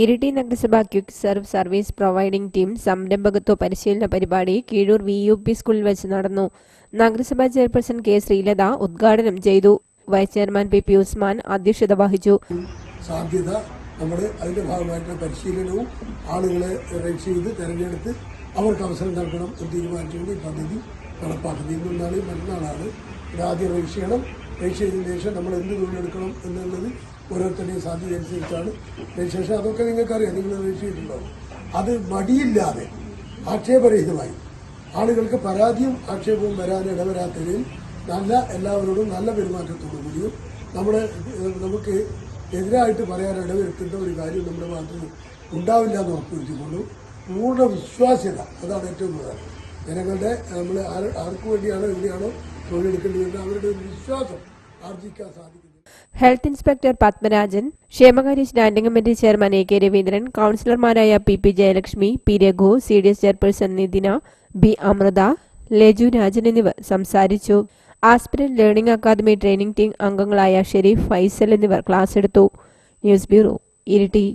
ഇരിട്ടി നഗരസഭ quick serv service providing team സംരംഭകത്വ പരിശീലന പരിപാടി കീഴൂർ വി യു പി സ്കൂളിൽ വെച്ച് നടന്നു. നഗരസഭാ ചെയർപേഴ്സൺ കെ ശ്രീലത ഉദ്ഘാടനം ചെയ്തു. Vice chairman P P Usman അധ്യക്ഷത വഹിച്ചു. സാധ്യത നമ്മൾ അതിന്റെ ഭാഗമായിട്ടുള്ള പരിശീലനവും ആളുകളെ റേറ്റ് ചെയ്ത് തെരഞ്ഞെടുത്ത് അവർക്ക് അവസരം നൽകണം എന്ന് തീരുമാനിച്ചുകൊണ്ട് ഈ പദ്ധതി നടപ്പാക്കുന്നത്. ഇന്നൊന്നാണ് മറ്റന്നാളാണ്. ആദ്യം രജിസ്റ്റർ ചെയ്യണം. ചെയ്തതിനു ശേഷം നമ്മൾ എന്ത് തൊഴിലെടുക്കണം എന്നുള്ളത് ഓരോരുത്തരുടെയും സാധ്യത അനുസരിച്ചാണ് രജിസ്ട്രേഷൻ. അതൊക്കെ നിങ്ങൾക്കറിയാം. നിങ്ങൾ രജിസ്റ്റർ ചെയ്തിട്ടുണ്ടാവും അത് മടിയില്ലാതെ ആക്ഷേപരഹിതമായി ആളുകൾക്ക് പരാതിയും ആക്ഷേപവും വരാൻ ഇടവരാത്തതിൽ നല്ല എല്ലാവരോടും നല്ല പെരുമാറ്റത്തോടു കൂടിയും നമ്മുടെ നമുക്ക് എതിരായിട്ട് പറയാൻ ഇടവരുത്തേണ്ട ഒരു കാര്യം നമ്മുടെ ഭാഗത്ത് ഉണ്ടാവില്ല എന്ന് ഉറപ്പുവരുത്തിക്കൊണ്ടു പൂർണ വിശ്വാസ്യത. അതാണ് ഏറ്റവും പ്രധാനം. ജനങ്ങളുടെ നമ്മൾ ആർ ആർക്ക് വേണ്ടിയാണോ എവിടെയാണോ തൊഴിലെടുക്കേണ്ടത് അവരുടെ വിശ്വാസം ആർജിക്കാൻ സാധിക്കുന്നത് ഹെൽത്ത് ഇൻസ്പെക്ടർ പത്മരാജൻ ക്ഷേമകാര്യ standing committee chairman A K Raveendran കൌൺസിലർമാരായ P P Jayalakshmi P Raghu C D S chairperson Nithina B Amritha Laju Rajan എന്നിവർ സംസാരിച്ചു. Aspirant learning academy training team അംഗങ്ങളായ ഷെരീഫ് ഫൈസൽ എന്നിവർ ക്ലാസ് എടുത്തു. News bureau Iritty.